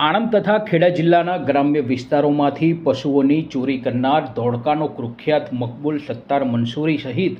આણંદ તથા ખેડા જિલ્લાના ગ્રામ્ય વિસ્તારોમાંથી પશુઓની ચોરી કરનાર ધોળકાનો કુખ્યાત મકબૂલ સત્તાર મંસૂરી સહિત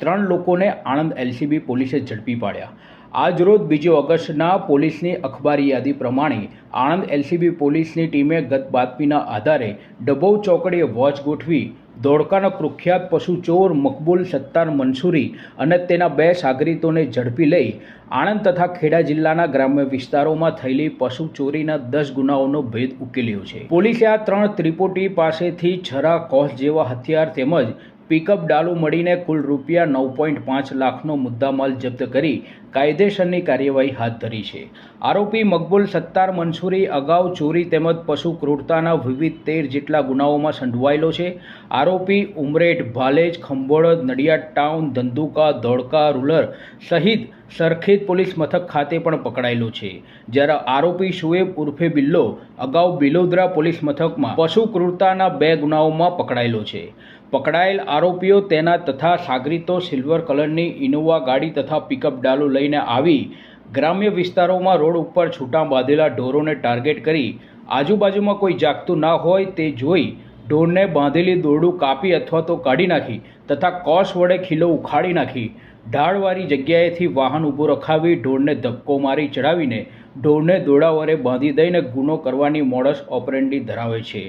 ત્રણ લોકોને આણંદ એલસીબી પોલીસે ઝડપી પાડ્યા. આજરોજ બીજી ઓગસ્ટના પોલીસની અખબારી યાદી પ્રમાણે આણંદ એલસીબી પોલીસની ટીમે ગત બાતમીના આધારે ડબોવ ચોકડીએ વોચ ગોઠવી ધોળકાના કુખ્યાત પશુ ચોર મકબૂલ સત્તાર મંસૂરી અને તેના બે સાગરીતોને ઝડપી લઈ આણંદ તથા ખેડા જિલ્લાના ગ્રામ્ય વિસ્તારોમાં થયેલી પશુ ચોરીના દસ ગુનાઓનો ભેદ ઉકેલ્યો છે. પોલીસે આ ત્રણ ત્રિપોટી પાસેથી છરા કોસ જેવા હથિયાર તેમજ પિકઅપ ડાલુ મળીને કુલ રૂપિયા નવ પોઈન્ટ પાંચ લાખનો મુદ્દામાલ જપ્ત કરી કાયદેસરની કાર્યવાહી હાથ ધરી છે. આરોપી મકબૂલ સત્તાર મંસૂરી અગાઉ ચોરી તેમજ પશુ ક્રૂરતાના વિવિધ તેર જેટલા ગુનાઓમાં સંડવાયેલો છે. આરોપી ઉમરેઠ, ભાલેજ ખંભોળદ નડિયાદ ટાઉન, ધંધુકા, ધોળકા, રૂલર સહિત સરખેજ પોલીસ મથક ખાતે પણ પકડાયેલો છે. જ્યારે આરોપી શુએબ ઉર્ફે બિલ્લો અગાઉ બિલોદરા પોલીસ મથકમાં પશુ ક્રૂરતાના બે ગુનાઓમાં પકડાયેલો છે. પકડાયેલ આરોપીઓ તેના તથા સાગરીતો સિલ્વર કલરની ઇનોવા ગાડી તથા પિકઅપ ડાલો લઈને આવી ગ્રામ્ય વિસ્તારોમાં રોડ ઉપર છૂટા બાંધેલા ઢોરોને ટાર્ગેટ કરી આજુબાજુમાં કોઈ જાગતું ના હોય તે જોઈ ઢોરને બાંધેલી દોરડું કાપી અથવા તો કાઢી નાખી તથા કોસ વડે ખીલો ઉખાડી નાખી. ઢાળવાળી જગ્યાએથી વાહન ઊભું રખાવી ઢોરને ધક્કો મારી ચડાવીને ઢોરને દોરડા વડે બાંધી દઈને ગુનો કરવાની મોડસ ઓપરેન્ડી ધરાવે છે.